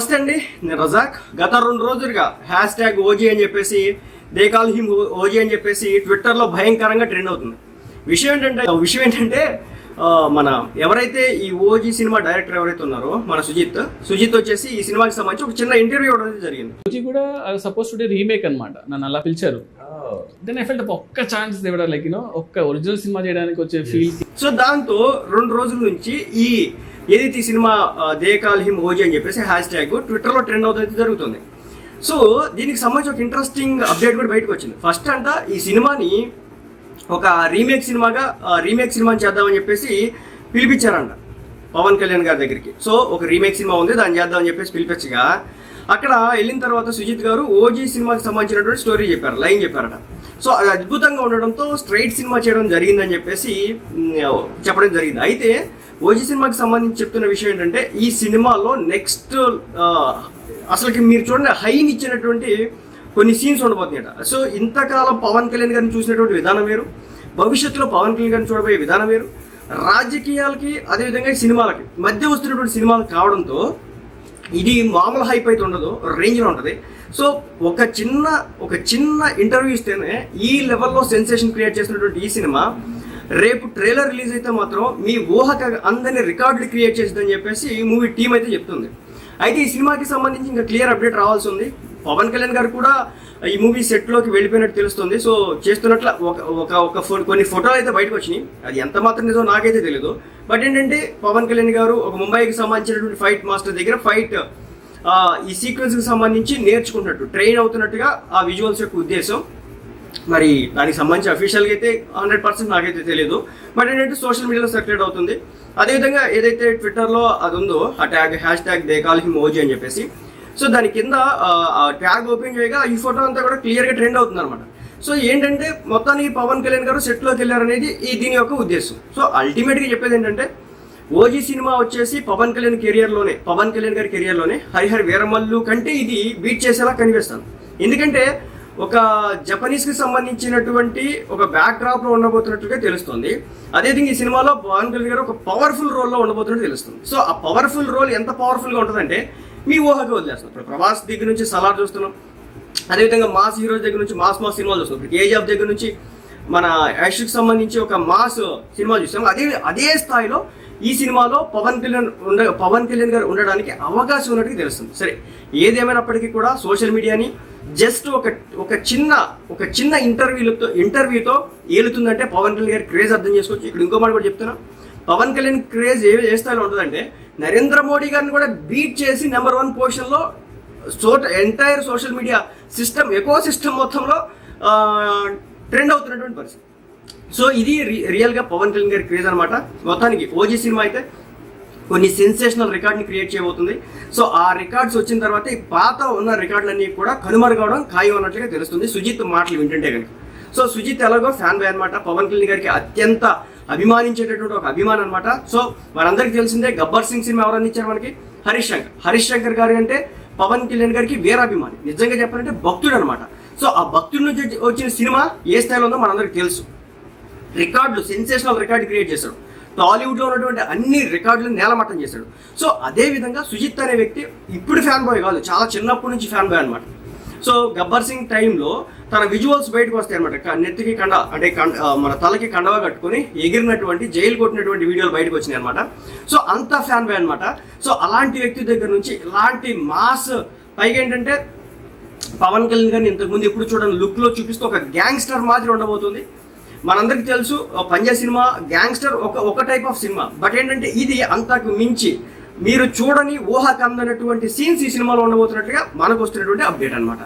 First అండి నేను రజాక్. గత రెండు రోజులుగా హ్యాష్ ట్యాగ్ ఓజీ అని చెప్పేసి దే కాల్ హిమ్ ఓజీ అని చెప్పేసి ట్విట్టర్లో భయంకరంగా ట్రెండ్ అవుతుంది. విషయం ఏంటంటే విషయం ఏంటంటే మన ఎవరైతే ఈ ఓజీ సినిమా డైరెక్టర్ ఎవరైతే ఉన్నారో మన సుజిత్ సుజిత్ వచ్చేసి ఈ సినిమాకి సంబంధించి ఒక చిన్న ఇంటర్వ్యూ ఇవ్వడం జరిగింది. రుచి కూడా సపోజ్ టు రీమేక్ అనమాట నన్ను అలా పిలిచారు. దెన్ ఐ ఫెల్ట్ ఒక్క ఛాన్స్ ఇవ్వడం లైక్ యూనో ఒక్క ఒరిజినల్ సినిమా చేయడానికి వచ్చే ఫీల్ సో దాంతో రెండు రోజుల నుంచి ఈ ఏదైతే ఈ cinema they call him OG అని చెప్పేసి హ్యాష్ ట్యాగ్ ట్విట్టర్లో ట్రెండ్ అవుతుంది జరుగుతుంది. సో దీనికి సంబంధించి ఒక ఇంట్రెస్టింగ్ అప్డేట్ కూడా బయటకు వచ్చింది. ఫస్ట్ అంట ఈ సినిమాని ఒక రీమేక్ సినిమాగా రీమేక్ సినిమాని చేద్దామని చెప్పేసి పిలిపించారంట పవన్ కళ్యాణ్ గారి దగ్గరికి. సో ఒక రీమేక్ సినిమా ఉంది దాన్ని చేద్దామని చెప్పేసి పిలిపించగా అక్కడ వెళ్ళిన తర్వాత సుజిత్ గారు ఓజీ సినిమాకి సంబంధించినటువంటి స్టోరీ చెప్పారు లైన్ చెప్పారట. సో అది అద్భుతంగా ఉండడంతో స్ట్రైట్ సినిమా చేయడం జరిగిందని చెప్పేసి చెప్పడం జరిగింది. అయితే ఓజీ సినిమాకి సంబంధించి చెప్తున్న విషయం ఏంటంటే ఈ సినిమాలో నెక్స్ట్ అసలుకి మీరు చూడండి హైని ఇచ్చినటువంటి కొన్ని సీన్స్ ఉండబోతున్నాయట. సో ఇంతకాలం పవన్ కళ్యాణ్ గారిని చూసినటువంటి విధానం వేరు భవిష్యత్తులో పవన్ కళ్యాణ్ గారిని చూడబోయే విధానం వేరు రాజకీయాలకి అదేవిధంగా సినిమాలకి మధ్య వస్తున్నటువంటి సినిమాలు కావడంతో ఇది మామూలు హైప్ అయితే ఉండదు రేంజ్లో ఉంటుంది. సో ఒక చిన్న ఒక చిన్న ఇంటర్వ్యూ ఇస్తేనే ఈ లెవెల్లో సెన్సేషన్ క్రియేట్ చేసినటువంటి ఈ సినిమా రేపు ట్రైలర్ రిలీజ్ అయితే మాత్రం మీ ఊహక అందరినీ రికార్డులు క్రియేట్ చేసిందని చెప్పేసి ఈ మూవీ టీం అయితే చెప్తుంది. అయితే ఈ సినిమాకి సంబంధించి ఇంకా క్లియర్ అప్డేట్ రావాల్సి ఉంది. పవన్ కళ్యాణ్ గారు కూడా ఈ మూవీ సెట్లోకి వెళ్ళిపోయినట్టు తెలుస్తుంది. సో చేస్తున్నట్లు ఒక ఒక ఒక ఫో కొన్ని ఫోటోలు అయితే బయటకు వచ్చినాయి. అది ఎంత మాత్రం నిజం నాకైతే తెలియదు బట్ ఏంటంటే పవన్ కళ్యాణ్ గారు ఒక ముంబైకి సంబంధించినటువంటి ఫైట్ మాస్టర్ దగ్గర ఫైట్ ఈ సీక్వెన్స్కి సంబంధించి నేర్చుకున్నట్టు ట్రైన్ అవుతున్నట్టుగా ఆ విజువల్స్ యొక్క ఉద్దేశం. మరి దానికి సంబంధించి అఫీషియల్గా అయితే హండ్రెడ్ పర్సెంట్ నాకైతే తెలియదు బట్ ఏంటంటే సోషల్ మీడియాలో సర్క్యులేట్ అవుతుంది. అదేవిధంగా ఏదైతే ట్విట్టర్లో అది ఉందో ఆ tag hash tag they call him OG అని చెప్పేసి సో దాని కింద ఆ ట్యాగ్ ఓపెన్ చేయగా ఈ ఫోటో అంతా కూడా క్లియర్గా ట్రెండ్ అవుతుంది అనమాట సో ఏంటంటే మొత్తానికి పవన్ కళ్యాణ్ గారు సెట్లోకి వెళ్ళారనేది ఈ దీని యొక్క ఉద్దేశం. సో అల్టిమేట్గా చెప్పేది ఏంటంటే ఓజీ సినిమా వచ్చేసి పవన్ కళ్యాణ్ కెరియర్లోనే పవన్ కళ్యాణ్ గారి కెరియర్లోనే హరిహర్ వీరమల్లు కంటే ఇది బీట్ చేసేలా కనిపిస్తాను ఎందుకంటే ఒక జపనీస్కి సంబంధించినటువంటి ఒక బ్యాక్ డ్రాప్లో ఉండబోతున్నట్టుగా తెలుస్తుంది. అదేవిధంగా ఈ సినిమాలో పవన్ కళ్యాణ్ గారు ఒక పవర్ఫుల్ రోల్లో ఉండబోతున్నట్టు తెలుస్తుంది. సో ఆ పవర్ఫుల్ రోల్ ఎంత పవర్ఫుల్గా ఉంటుందంటే మీ ఊహకి వదిలేస్తున్నాం. ఇప్పుడు ప్రభాస్ దగ్గర నుంచి సలార్ చూస్తున్నాం. అదేవిధంగా మాస్ హీరోస్ దగ్గర నుంచి మాస్ మాస్ సినిమాలు చూస్తున్నాం. ఇప్పుడు కేజీఎఫ్ దగ్గర నుంచి మన యాష్కి సంబంధించి ఒక మాస్ సినిమా చూసాం అదే అదే స్థాయిలో ఈ సినిమాలో పవన్ కళ్యాణ్ ఉండ పవన్ కళ్యాణ్ గారు ఉండడానికి అవకాశం ఉన్నట్టుగా తెలుస్తుంది. సరే ఏదేమైనప్పటికీ కూడా సోషల్ మీడియాని జస్ట్ ఒక ఒక చిన్న ఒక చిన్న ఇంటర్వ్యూలతో ఇంటర్వ్యూతో ఏలుతుందంటే పవన్ కళ్యాణ్ గారి క్రేజ్ అర్థం చేసుకోవచ్చు. ఇక్కడ ఇంకో మాట కూడా చెప్తున్నా. పవన్ కళ్యాణ్ క్రేజ్ ఏ ఏ స్థాయిలో ఉంటుందంటే నరేంద్ర మోడీ గారిని కూడా బీట్ చేసి నెంబర్ వన్ పొజిషన్లో so entire social media system ecosystem మొత్తంలో ట్రెండ్ అవుతున్నటువంటి పరిస్థితి. సో ఇది రి- రియల్గా పవన్ కళ్యాణ్ గారి క్రేజ్ అనమాట మొత్తానికి ఓజీ సినిమా అయితే కొన్ని సెన్సేషనల్ రికార్డ్ని క్రియేట్ చేయబోతుంది. సో ఆ రికార్డ్స్ వచ్చిన తర్వాత ఈ పాత ఉన్న రికార్డులన్నీ కూడా కనుమరుగవడం ఖాయం అన్నట్లుగా తెలుస్తుంది. సుజిత్ మాటలు వింటుంటే కనుక. సో సుజిత్ ఎలాగో ఫ్యాన్ బాయ్ అనమాట పవన్ కళ్యాణ్ గారికి అత్యంత అభిమానించేటటువంటి ఒక అభిమానం అనమాట సో మనందరికీ తెలిసిందే గబ్బర్ సింగ్ సినిమా ఎవరు అందించారు మనకి? హరీష్ శంకర్. హరీష్ శంకర్ గారు అంటే పవన్ కళ్యాణ్ గారికి వీరాభిమాని నిజంగా చెప్పాలంటే భక్తుడు అనమాట సో ఆ భక్తుడి నుంచి వచ్చిన సినిమా ఏ స్థాయిలో ఉందో మనందరికీ తెలుసు. రికార్డులు సెన్సేషనల్ రికార్డు క్రియేట్ చేశాడు. టాలీవుడ్లో ఉన్నటువంటి అన్ని రికార్డులను నేలమట్టం చేశాడు. సో అదే విధంగా సుజిత్ అనే వ్యక్తి ఇప్పుడు ఫ్యాన్ బాయ్ కాదు చాలా చిన్నప్పటి నుంచి ఫ్యాన్ బాయ్ అనమాట సో గబ్బర్ సింగ్ టైంలో తన విజువల్స్ బయటకు వస్తాయి అనమాట నెత్తికి కండ అంటే కండ మన తలకి కండవ కట్టుకొని ఎగిరినటువంటి జైలు కొట్టినటువంటి వీడియోలు బయటకు వచ్చినాయి అనమాట సో అంత ఫ్యాన్ బాయ్ అనమాట సో అలాంటి వ్యక్తి దగ్గర నుంచి ఇలాంటి మాస్ పైగా ఏంటంటే పవన్ కళ్యాణ్ గారిని ఇంతకుముందు ఎప్పుడు చూడని లుక్లో చూపిస్తూ ఒక గ్యాంగ్స్టర్ మాదిరి ఉండబోతుంది. మనందరికీ తెలుసు పంజా సినిమా గ్యాంగ్స్టర్ ఒక ఒక టైప్ ఆఫ్ సినిమా. బట్ ఏంటంటే ఇది అంతకు మించి మీరు చూడని ఊహకు అందనటువంటి సీన్స్ ఈ సినిమాలో ఉండబోతున్నట్టుగా మనకు వస్తున్నటువంటి అప్డేట్ అనమాట